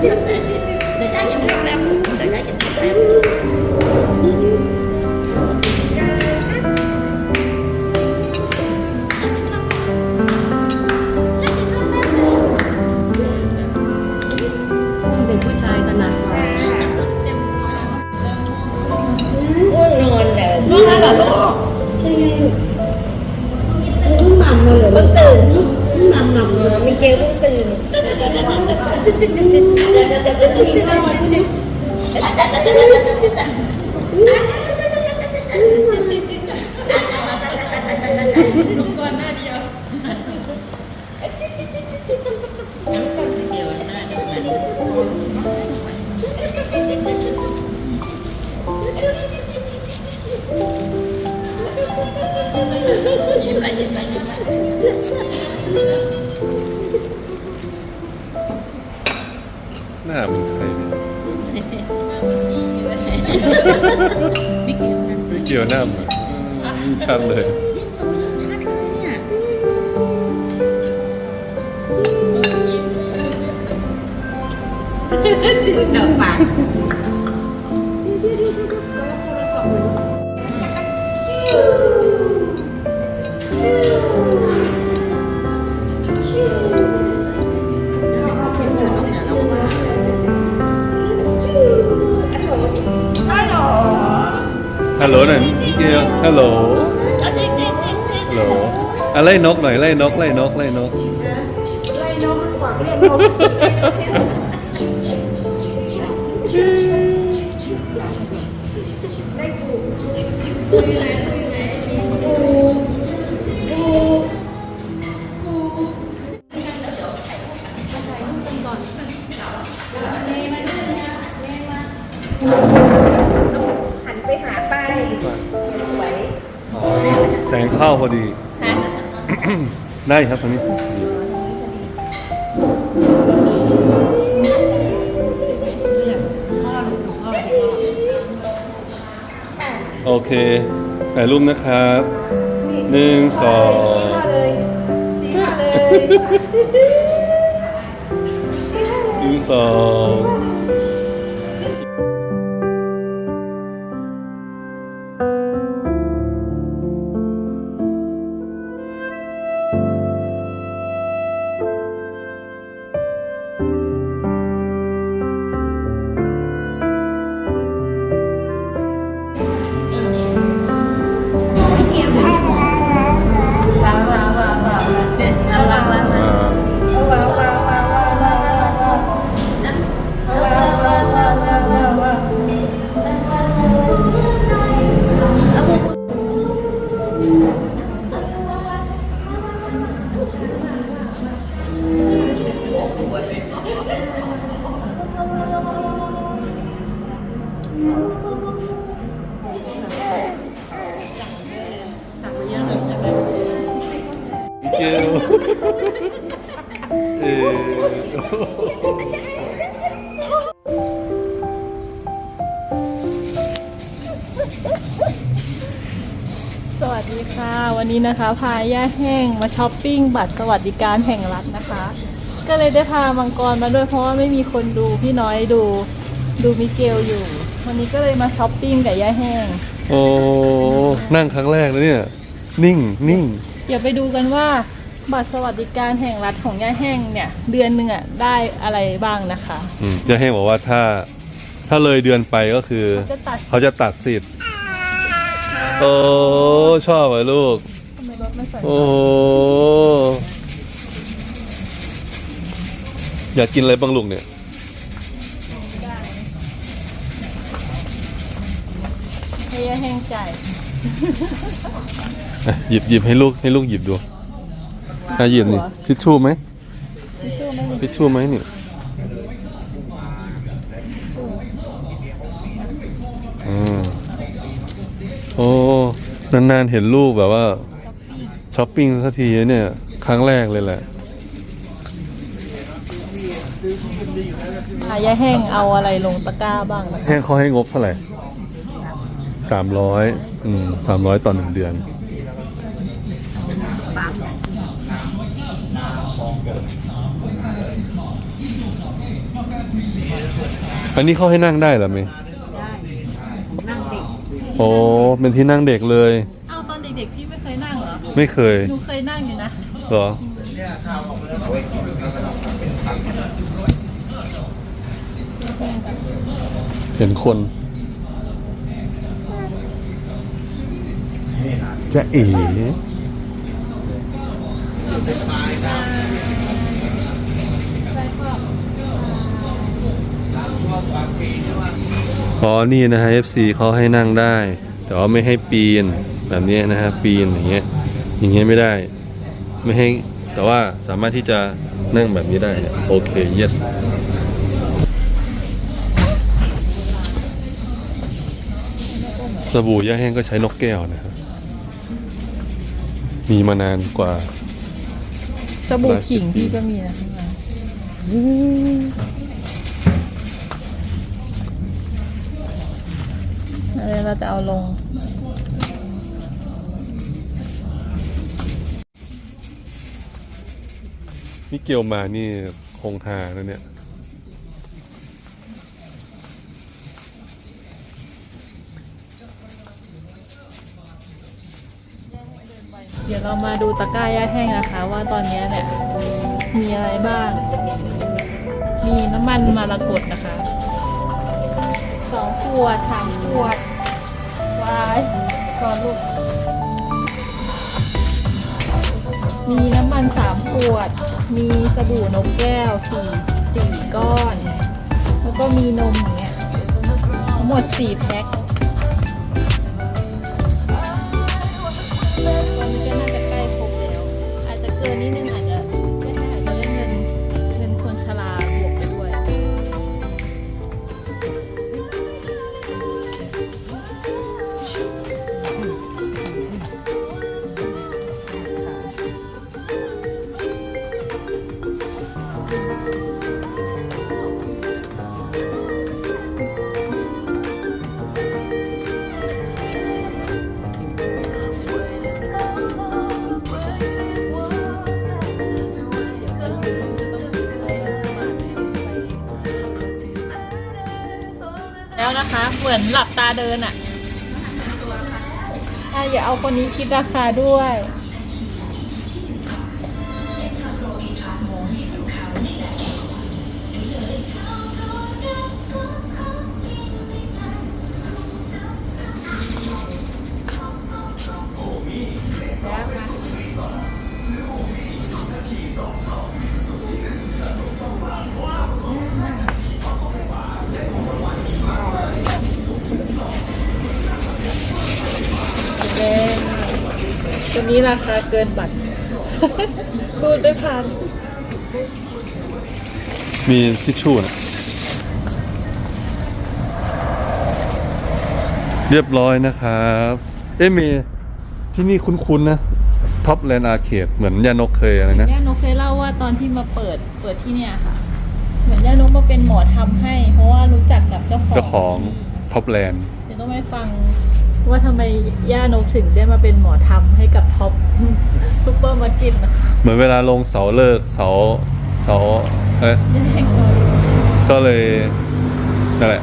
เดี๋ยวจะให้กิน หน้าเป็นใครเนี่ยมีเกลนะไม่เกี่ยวหน้าเหมือนอืมชัดเลย ชัดเลยเนี่ยตื่นเดาปาก ฮัลโหลหน่อยพี่เกียวฮัลโหลจริงจริงจริงจริงฮัลโหลอะไล่นกหน่อยไล่นกไล่นกไล่นกไล่นกกว่าเรียกนก แสงเข้าพอดี ได้ครับตรงนี้สิโอเค ถ่ายรูปนะครับหนึ่งสองเลยชี้มาเลยหนึ่งสอง เออสวัสดีค่ะ วันนี้นะคะ พาย่าแห้งมาช้อปปิ้งบัตรสวัสดิการแห่งรัฐนะคะ ก็เลยได้พามังกรมาด้วยเพราะว่าไม่มีคนดูพี่น้อยดูดูมิเกลอยู่ วันนี้ก็เลยมาช้อปปิ้งกับย่าแห้ง โอ้ นั่งครั้งแรกแล้วเนี่ย นิ่งนิ่ง เดี๋ยวไปดูกันว่า บัตรสวัสดิการแห่งรัฐของย่าแห้งเนี่ย เดือนหนึ่งอะได้อะไรบ้างนะคะ อืมจะให้บอกว่าถ้าถ้าเลยเดือนไปก็คือ จะตัดเขาจะตัดสิทธิ์โอ้ชอบเหรอลูก ทำไมรถไม่ใส่โอ้โหอยากกินอะไรบ้างลูกเนี่ย ให้ย่าแห้งจ่าย อะหยิบหยิบให้ลูกให้ลูกหยิบดู อะหยิบนี่ทิชชู่ไหมช่วยไม่มีทิชชู่ไหมเนี่ยอืมโอ้ นานๆ เห็นลูกแบบว่าช้อปปิ้งสักทีเนี่ย ครั้งแรกเลยแหละพาย่าแห้งเอาอะไรลงตะกร้าบ้างนะคะแห้งเขาให้งบเท่าไหร่สามร้อยอืมสามร้อยต่อหนึ่งเดือน อันนี้เขาให้นั่งได้เหรอเมย์ได้นั่งเด็กโอ้เป็นที่นั่งเด็กเลย เอาตอนเด็กๆพี่ไม่เคยนั่งเหรอไม่เคยหนูเคยนั่งอยู่นะเหรอเห็นคนจะเอ๋ อ๋อนี่นะฮะ FC เขาให้นั่งได้ แต่ว่าไม่ให้ปีนแบบนี้นะฮะปีนอย่างเงี้ยอย่างเงี้ยไม่ได้ ไม่ให้แต่ว่าสามารถที่จะนั่งแบบนี้ได้เนี่ยโอเค yes สบู่ย่าแห้งก็ใช้นกแก้วนะครับ มีมานานกว่าสบู่ขิงพี่ก็มีนะข้างในเออเราจะเอาลง นี่เกียวมานี่คงหานะเนี่ยเดี๋ยวเรามาดูตะกร้าย่าแห้งนะคะ ว่าตอนนี้เนี่ยมีอะไรบ้าง มีน้ำมันมารกตนะคะสองขวดสามขวดวายก่อนลูก มีน้ำมันสามขวด มีสบู่นกแก้วสี่สี่ก้อน แล้วก็มีนมอย่างเงี้ยทั้งหมดสี่แพ็คตอนนี้ก็น่าจะใกล้ครบแล้ว อาจจะเกินนิดนึง แล้วนะคะ เหมือนหลับตาเดินอะอะอย่าเอาคนนี้คิดราคาด้วย นี้ราคาเกินบัตรพูดได้ผ่านมีทิชชู่นะเรียบร้อยนะครับ เอ๊ะเมย์ที่นี่คุ้นๆนะท็อปแลนด์อาร์เคดเหมือนยานกเคยอะไรนะย่านกเคยเล่าว่าตอนที่มาเปิดเปิดที่เนี่ยค่ะ เหมือนย่านกมาเป็นหมอทำให้ เพราะว่ารู้จักกับเจ้าของเจ้าของท็อปแลนด์เดี๋ยวต้องไปฟัง ว่าทำไมย่านกถึงได้มาเป็นหมอทำให้กับท็อปซูเปอร์มาร์เก็ตนะคะเหมือนเวลาลงเสาเลิกเสาเสาเอ๊ะย่าแห่งเราก็เลยนั่นแหละ